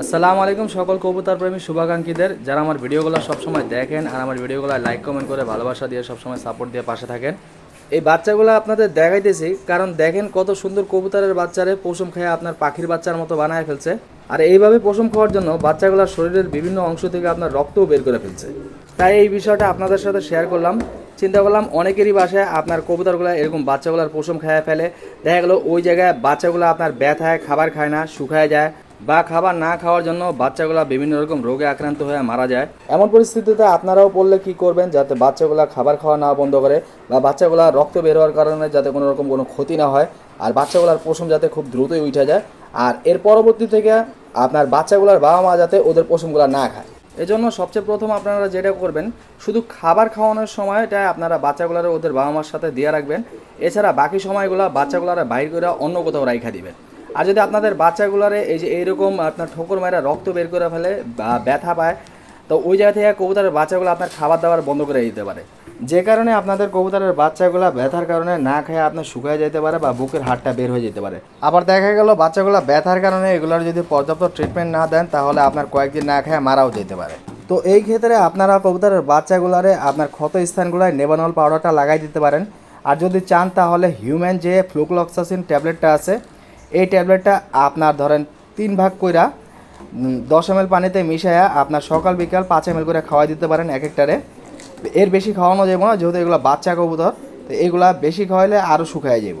আসসালামু আলাইকুম সকল কবুতর প্রেমী শুভাকাঙ্ক্ষীদের। যারা আমার ভিডিওগুলো সবসময় দেখেন আর আমার ভিডিওগুলো লাইক কমেন্ট করে ভালোবাসা দিয়ে সবসময় সাপোর্ট দিয়ে পাশে থাকেন। এই বাচ্চাগুলো আপনাদের দেখাইতেছি, কারণ দেখেন কত সুন্দর কবুতরের বাচ্চারে পশম খেয়ে আপনার পাখির বাচ্চার মতো বানায় ফেলছে। আর এইভাবে পশম খাওয়ার জন্য বাচ্চাগুলোর শরীরের বিভিন্ন অংশ থেকে আপনার রক্তও বের করে ফেলছে। তাই এই বিষয়টা আপনাদের সাথে শেয়ার করলাম। চিন্তা করলাম অনেকেরই বাসায় আপনার কবুতরগুলো এরকম বাচ্চাগুলোর পশম খায় ফেলে। দেখা গেলো ওই জায়গায় বাচ্চাগুলো আপনার ব্যথায়, খাবার খায় না, শুকায় যায়। বা খাবার না খাওয়ার জন্য বাচ্চাগুলা বিভিন্ন রকম রোগে আক্রান্ত হয়ে মারা যায়। এমন পরিস্থিতিতে আপনারাও পড়লে কি করবেন যাতে বাচ্চাগুলা খাবার খাওয়া না বন্ধ করে বা বাচ্চাগুলা রক্ত বের হওয়ার কারণে যাতে কোনো রকম কোনো ক্ষতি না হয় আর বাচ্চাগুলার পশম যাতে খুব দ্রুতই উঠে যায়। আর এর পরবর্তী থেকে আপনার বাচ্চাগুলার বাবা মা যাতে ওদের পশমগুলো না খায়। এজন্য সবচেয়ে প্রথম আপনারা যেটা করবেন, শুধু খাবার খাওয়ানোর সময়টা আপনারা বাচ্চাগুলোর ওদের বাবা মার সাথে দিয়ে রাখবেন। এছাড়া বাকি সময়গুলো বাচ্চাগুলোর বাইর করে অন্য কোথাও রাইখা দিবেন। আর যদি আপনাদের বাচ্চাগুলারে এই যে এইরকম আপনার ঠোকর মায়েরা রক্ত বের করে ফেলে বা ব্যথা পায়, তো ওই জায়গা থেকে কবুতরের বাচ্চাগুলো আপনার খাবার দাবার বন্ধ করে দিতে পারে। যে কারণে আপনাদের কবুতরের বাচ্চাগুলো ব্যথার কারণে না খেয়ে আপনার শুকায় যেতে পারে বা বুকের হাড়টা বের হয়ে যেতে পারে। আবার দেখা গেল বাচ্চাগুলো ব্যথার কারণে এগুলোর যদি পর্যাপ্ত ট্রিটমেন্ট না দেন, তাহলে আপনার কয়েকদিন না খেয়ে মারাও যেতে পারে। তো এই ক্ষেত্রে আপনারা কবুতরের বাচ্চাগুলারে আপনার ক্ষত স্থানগুলোয় নেবানল পাউডারটা লাগাই দিতে পারেন। আর যদি চান, তাহলে হিউম্যান যে ফ্লুক্লক্সাসিন ট্যাবলেটটা আছে এই ট্যাবলেটটা আপনার ধরেন তিন ভাগ কইরা দশ এম পানিতে মিশায়া আপনার সকাল, বিকাল পাঁচ এম করে খাওয়াই দিতে পারেন এক একটারে। এর বেশি খাওয়ানো যাবে না, যেহেতু এগুলো বাচ্চা কবুতর, তো এগুলা বেশি খাওয়াইলে আরও শুকায় যাব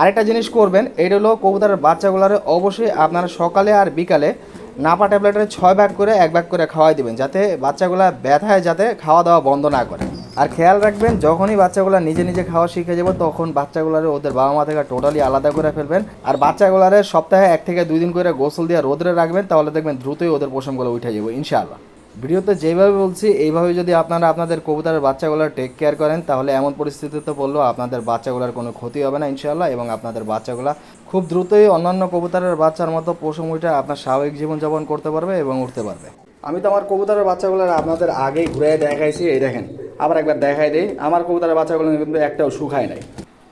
আরেকটা জিনিস করবেন এটা হলো কবুতরের বাচ্চাগুলোরে অবশ্যই আপনারা সকালে আর বিকালে নাপা ট্যাবলেটের ছয় ভাগ করে এক ভাগ করে খাওয়াই দিবেন, যাতে বাচ্চাগুলা ব্যথায় যাতে খাওয়া দাওয়া বন্ধ না করে। আর খেয়াল রাখবেন, যখনই বাচ্চাগুলো নিজে নিজে খাওয়া শিখে যাবে, তখন বাচ্চাগুলারে ওদের বাবা মা থেকে টোটালি আলাদা করে ফেলবেন। আর বাচ্চাগুলারে সপ্তাহে এক থেকে দুই দিন করে গোসল দিয়ে রোদরে রাখবেন, তাহলে দেখবেন দ্রুতই ওদের পোষণগুলো উঠে যাবে, ইনশাআল্লাহ। ভিডিওতে যেভাবে বলছি, এইভাবে যদি আপনারা আপনাদের কবুতরের বাচ্চাগুলোর টেক কেয়ার করেন, তাহলে এমন পরিস্থিতিতে পড়লেও আপনাদের বাচ্চাগুলোর কোনো ক্ষতি হবে না, ইনশাআল্লাহ, এবং আপনাদের বাচ্চাগুলো খুব দ্রুতই অন্যান্য কবুতরের বাচ্চার মতো পশম উঠে আপনার স্বাভাবিক জীবনযাপন করতে পারবে এবং উঠতে পারবে। আমি তো আমার কবুতরের বাচ্চাগুলোর আপনাদের আগেই ঘুরে দেখাইছি, এই দেখেন। আবার একবার দেখাই দেয় আমার কবুতরের বাচ্চাগুলো কিন্তু একটাও শুকায় নাই।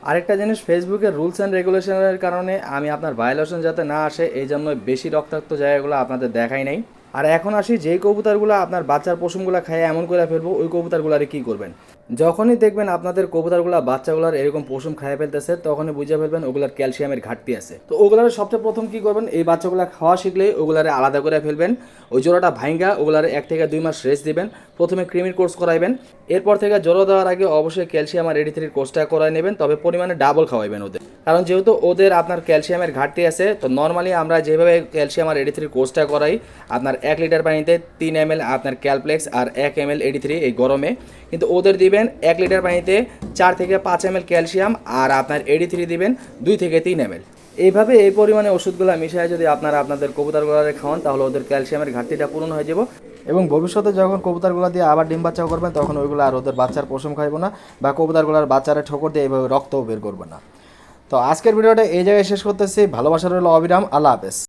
আরেকটা জিনিস ফেসবুকের রুলস অ্যান্ড রেগুলেশনের কারণে আমি আপনার ভায়োলেশন যাতে না আসে, এই জন্য বেশি রক্তাক্ত জায়গাগুলো আপনাদের দেখাই নাই। আর এখন আসি, যেই কবুতরগুলো আপনার বাচ্চার পশমগুলো খায় এমন করে ফেলব, ওই কবুতরগুলারে কী করবেন? যখনই দেখবেন আপনাদের কবুতরগুলো, বাচ্চাগুলোর এরকম পশম খাইয়ে ফেলতেছে, তখনই বুঝে ফেলবেন ওগুলার ক্যালসিয়ামের ঘাটতি আছে। তো ওগুলার সবচেয়ে প্রথম কি করবেন? এই বাচ্চাগুলো খাওয়া শিখলেই ওগুলারে আলাদা করে ফেলবেন। ওই জোড়াটা ভাইঙ্গা, ওগুলারে এক থেকে দুই মাস রেস্ট দিবেন। প্রথমে ক্রিমির কোর্স করাইবেন। এরপর থেকে জোড়া দেওয়ার আগে অবশ্যই ক্যালসিয়াম আর এডি থ্রির কোর্সটা করাই নেবেন, তবে পরিমাণে ডাবল খাওয়াইবেন ওদের। কারণ যেহেতু ওদের আপনার ক্যালসিয়ামের ঘাটতি আছে, তো নর্মালি আমরা যেভাবে ক্যালসিয়াম আর এডি থ্রির কোর্সটা করাই, আপনার এক লিটার পানিতে তিন এম আপনার ক্যালপ্লেক্স আর এক এম এল এডি থ্রি এই গরমে। কিন্তু ওদের দিবেন এক লিটার পানিতে চার থেকে পাঁচ এম ক্যালসিয়াম আর আপনার এডি থ্রি দিবেন দুই থেকে তিন এম এইভাবে এই পরিমাণে ওষুধগুলো মিশিয়ে যদি আপনারা আপনাদের কবুতরগুলোরে খাওয়ান, তাহলে ওদের ক্যালসিয়ামের ঘাটতিটা পূরণ হয়ে যাব এবং ভবিষ্যতে যখন কবুতরগুলো দিয়ে আবার ডিম বাচ্চা করবেন, তখন ওইগুলো আর ওদের বাচ্চার পশম খাইবো না বা কবুতরগুলোর বাচ্চারা ঠোকর দিয়ে এইভাবে রক্তও বের করবে না। তো আজকের ভিডিওটা এই জায়গায় শেষ করতেছি। ভালোবাসা রইল অবিরাম। আল্লাহ হাফেজ।